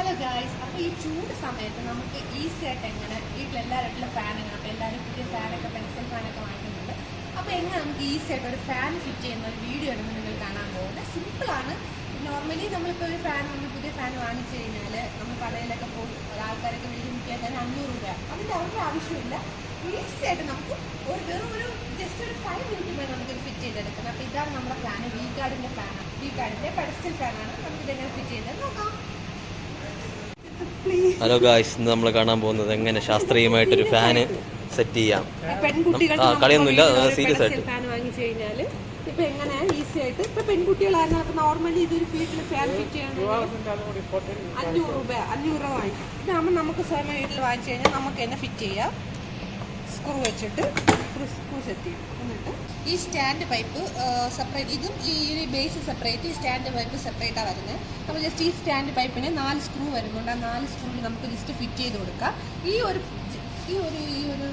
Hello guys അപ്പോൾ ഈ ചൂട് സമയത്ത് നമുക്ക് ഈസി ആയിട്ട് എങ്ങനെ വീട്ടിൽ എല്ലാവരുടെ ഫാൻ എങ്ങനെ അപ്പോൾ എല്ലാവരും പുതിയ ഫാനൊക്കെ പെൻസിൽ ഫാനൊക്കെ വാങ്ങിക്കുന്നുണ്ട്. അപ്പോൾ എങ്ങനെ നമുക്ക് ഈസി ആയിട്ട് ഒരു ഫാൻ ഫിറ്റ് ചെയ്യുന്ന ഒരു വീഡിയോ ആണ് നിങ്ങൾ കാണാൻ പോകുന്നത്? സിമ്പിളാണ് നോർമലി നമ്മളിപ്പോൾ ഒരു ഫാൻ നമ്മൾ പുതിയ ഫാൻ വാങ്ങിച്ചു കഴിഞ്ഞാൽ നമ്മൾ കടയിലൊക്കെ പോയി ഒരാൾക്കാരൊക്കെ വീട്ടിൽ നിൽക്കാൻ തന്നെ അഞ്ഞൂറ് രൂപ. അതിന്റെ അവരുടെ ആവശ്യമില്ല ഈസി ആയിട്ട് നമുക്ക് ഒരു വെറും ഒരു ജസ്റ്റ് ഒരു ഫൈവ് മിനിറ്റ് വരെ നമുക്ക് ഫിറ്റ് ചെയ്തെടുക്കുന്നത് അപ്പോൾ ഇതാണ് നമ്മുടെ ഫാൻ വി കാർഡിന്റെ ഫാനാണ് വി കാർഡിന്റെ പെഡസ്റ്റൽ ഫാനാണ് നമുക്ക് ഇതെങ്ങനെ ഫിറ്റ് ചെയ്തത് നോക്കാം. ഹലോ ഗായ്സ് ഇന്ന് നമ്മൾ കാണാൻ പോകുന്നത് എങ്ങനെ ശാസ്ത്രീയമായിട്ടൊരു ഫാന് സെറ്റ് ചെയ്യാം. ആ, കളിയൊന്നുമില്ല, pedestal ആയിട്ട്. ഫാൻ വാങ്ങിച്ചു കഴിഞ്ഞാൽ ഇപ്പൊ എങ്ങനെ ഈസി ആയിട്ട്. ഇപ്പൊ പെൺകുട്ടികളായിരുന്നു നോർമലി ഇതൊരു വീട്ടിൽ ഫാൻ ഫിറ്റ് ചെയ്യണമെങ്കിൽ അഞ്ഞൂറ് രൂപ അഞ്ഞൂറ് രൂപ വാങ്ങിക്കും. ഇതാകുമ്പോൾ നമുക്ക് സ്വയം വീട്ടിൽ വാങ്ങിച്ചു കഴിഞ്ഞാൽ നമുക്ക് തന്നെ ഫിറ്റ് ചെയ്യാം. സ്ക്രൂ വെച്ചിട്ട് സ്ക്രൂ സെറ്റ് ചെയ്യും. എന്നിട്ട് ഈ സ്റ്റാൻഡ് പൈപ്പ് സെപ്പറേറ്റ് ഇതും ഈ ഒരു ബേസ് സെപ്പറേറ്റ് ഈ സ്റ്റാൻഡ് പൈപ്പ് സെപ്പറേറ്റാണ് വരുന്നത് നമ്മൾ ജസ്റ്റ് ഈ സ്റ്റാൻഡ് പൈപ്പിന് നാല് സ്ക്രൂ വരുന്നുണ്ട്. ആ നാല് സ്ക്രൂവിൽ നമുക്ക് ജസ്റ്റ് ഫിറ്റ് ചെയ്ത് കൊടുക്കാം. ഈ ഒരു ഈ ഒരു ഈ ഒരു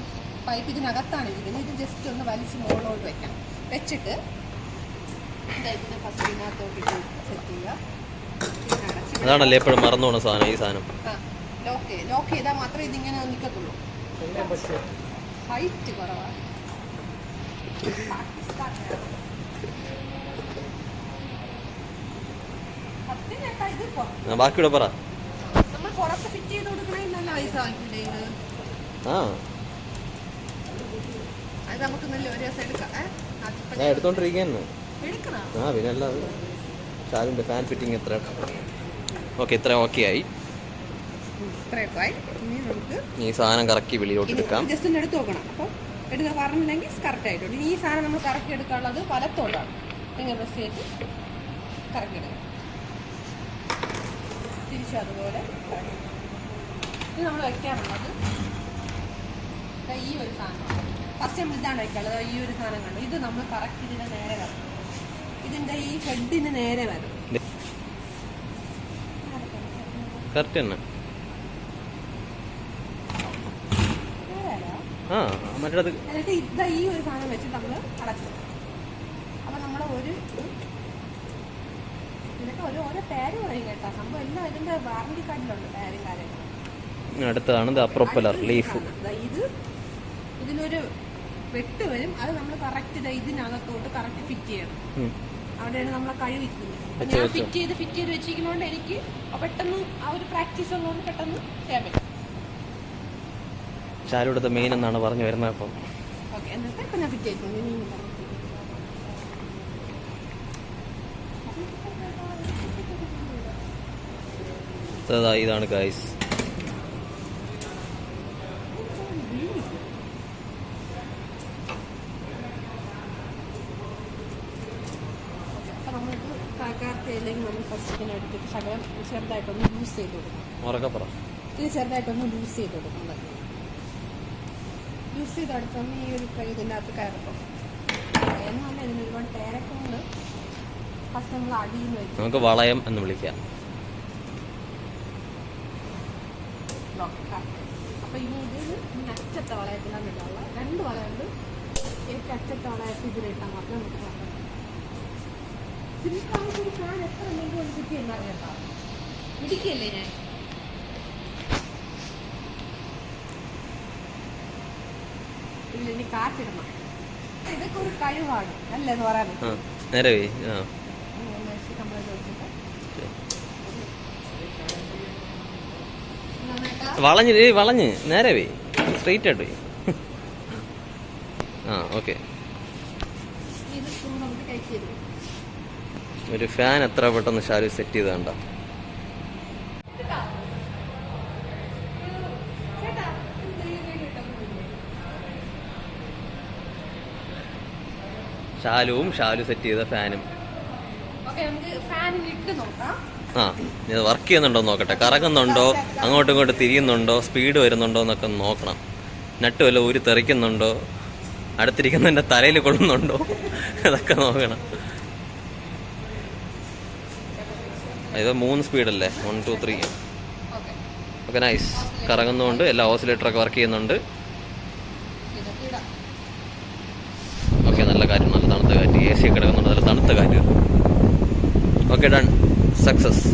പൈപ്പ് ഇതിനകത്താണ് ഇരിക്കുന്നത്. ഇത് ജസ്റ്റ് ഒന്ന് വലിച്ച് മുകളിലോട്ട് വെക്കാം. വെച്ചിട്ട് ഇതാ ഇതിനെ ഫസ്റ്റ് ഇതിനകത്തോട്ട് സെറ്റ് ചെയ്യുക. ഇതിനടച്ച് അതാണല്ലേ എപ്പോഴും മറന്നു പോണ സാധനം ഈ സാധനം? ലോക്ക് ചെയ്താൽ മാത്രമേ ഇതിങ്ങനെ നിൽക്കത്തുള്ളൂ ഹൈറ്റ് കുറവാണ് ബാക്കിയുടെ പറ. നമ്മൾ പുറത്ത് ഫിറ്റ് ചെയ്ത് കൊടുക്കണേ നല്ല പൈസ വാങ്ങിക്കില്ലേ ഇത്? ആ. അത് നമുക്ക് നല്ല ഒരു ദിവസം എടുക്കാം. ഞാൻ എടുത്തോണ്ടിരിക്കുന്നു ആ പിന്നെ അല്ലാതെ. ഷാലിന്റെ ഫാൻ ഫിറ്റിംഗ് എത്ര ഓക്കെ ഇത്ര ഓക്കെ ആയി. ഇത്രയൊക്കെ ആയി ഇനി നമുക്ക് ഈ സാധനം കറക്കി വെളിയിലോട്ട് എടുക്കാം. ജസ്റ്റ് ഒന്ന് എടുത്ത് നോക്കണം. അപ്പോൾ എടുക്കാൻ പറഞ്ഞില്ലെങ്കിൽ കറക്റ്റ് ആയിട്ടുണ്ട്. ഇനി ഈ സാധനം നമ്മൾ കറക്കി എടുക്കാനുള്ളത് വലത്തോട്ടാണ് ഇങ്ങനെ പ്രസ് ചെയ്ത് കറക്കി എടുക്കാം. തിരിച്ചും അതുപോലെ ഇത് നമ്മൾ വയ്ക്കാറുള്ളത് ഈ ഒരു സാധനം ഫസ്റ്റ് നമ്മൾ ഇതാണ് വെക്കാനുള്ളത്. ദാ ഈ ഒരു സാധനം കണ്ടു? ഇത് നമ്മൾ കറക്റ്റ് ഇതിന്റെ നേരെ വരണം. ഇതിന്റെ ഈ ഹെഡിന് നേരെ വരും കറക്റ്റ് തന്നെ നേരെ ആ മറ്റേത് എന്നിട്ട് ഇതാ ഈ ഒരു സാധനം വെച്ച് നമ്മൾ അപ്പൊ നമ്മൾ ഒരു ഒരു ഓരോ പേര് പറയും കേട്ടോ. സംഭവം എല്ലാം ഇതിന്റെ വാറണ്ടി കാർഡിലുണ്ട് പേരും കാര്യങ്ങളും. അടുത്തതാണ് പ്രൊപ്പലർ ലീഫ്. ഇത് ഇതിനൊരു വെട്ട് വരും. അത് നമ്മൾ കറക്റ്റ് ഇതിനകത്തോട്ട് കറക്റ്റ് ഫിറ്റ് ചെയ്യണം. അവിടെയാണ് നമ്മളെ കഴിവിരിക്കുന്നത് ഞാൻ ഫിറ്റ് ചെയ്ത് ഫിറ്റ് ചെയ്ത് വെച്ചിരിക്കുന്നതുകൊണ്ട് എനിക്ക് പെട്ടെന്ന് ആ ഒരു പ്രാക്ടീസ് ഉള്ളതുകൊണ്ട് പെട്ടെന്ന് ചെയ്യാൻ പറ്റും. ഷാലിവിടുത്തെ മെയിൻ എന്നാണ് പറഞ്ഞു വരുന്നത് അപ്പം. ഇതാണ് ഗൈസ് ചെറുതായിട്ടൊന്ന് ലൂസ് ചെയ്ത് കൊടുക്കും ചെറുതായിട്ടൊന്ന് ലൂസ് ചെയ്ത് കൊടുക്കുന്നത് ലൂസ് ചെയ്ത് അടുത്തൊന്ന് ഈ ഒരു ഇതിനകത്ത് കയറുമ്പോൾ അകത്ത് കയറപ്പം എന്നല്ല ഇതിന് ഒരുപാട് പേരൊക്കെ ഉണ്ട്. ഫസ്റ്റ് നമ്മൾ അടിയിൽ നിന്ന് വെക്കും നമുക്ക് വളയം എന്ന് വിളിക്കാം. അപ്പൊ ഇനി ഇത് അറ്റത്തെ വളയത്തിലാണ് ഇടാനുള്ള രണ്ട് വളയുണ്ട് എനിക്ക് അറ്റത്തെ വളയത്തിൽ ഇതിലിട്ടാൽ മാത്രമേ നമുക്ക് നോക്കാം സിമ്പിളായിട്ട് ഒരു ഫാൻ എത്ര ഉണ്ടെങ്കിലും ഒരു കുറ്റി എന്നാ കേട്ടോ. ഇടിക്കല്ലേ ഞാൻ? ഇല്ല ഇനി കാറ്റിടണം. ഇതൊക്കെ ഒരു കഴിവാണ്. അല്ലേ എന്ന് പറയാൻ ആ വളഞ്ഞ് ഏയ് വളഞ്ഞ്. നേരെ വേ സ്ട്രെയിറ്റ് ആയിട്ട് വേ ആ ഓക്കെ ഒരു ഫാൻ എത്ര പെട്ടെന്ന് ഷാരു സെറ്റ് ചെയ്ത് ഷാലുവും ഷാലു സെറ്റ് ചെയ്ത ഫാനും. ആ ഇത് വർക്ക് ചെയ്യുന്നുണ്ടോ നോക്കട്ടെ. കറങ്ങുന്നുണ്ടോ? അങ്ങോട്ടും ഇങ്ങോട്ടും തിരിയുന്നുണ്ടോ? സ്പീഡ് വരുന്നുണ്ടോ എന്നൊക്കെ നോക്കണം. നട്ട് വല്ല ഊരി തെറിക്കുന്നുണ്ടോ? അടുത്തിരിക്കുന്നതിന്റെ തലയിൽ കൊള്ളുന്നുണ്ടോ? അതൊക്കെ നോക്കണം. ഇത് മൂന്ന് സ്പീഡല്ലേ one two three okay okay nice കറങ്ങുന്നുണ്ട്. എല്ലാ ഓസിലേറ്ററൊക്കെ വർക്ക് ചെയ്യുന്നുണ്ട് ഇതൊക്കെ ഇടാം ഓക്കെ നല്ല കാര്യം നല്ല തണുത്ത കാറ്റ് എ സി കിടക്കുന്നുണ്ട്. നല്ല തണുത്ത കാറ്റ്. Okay done success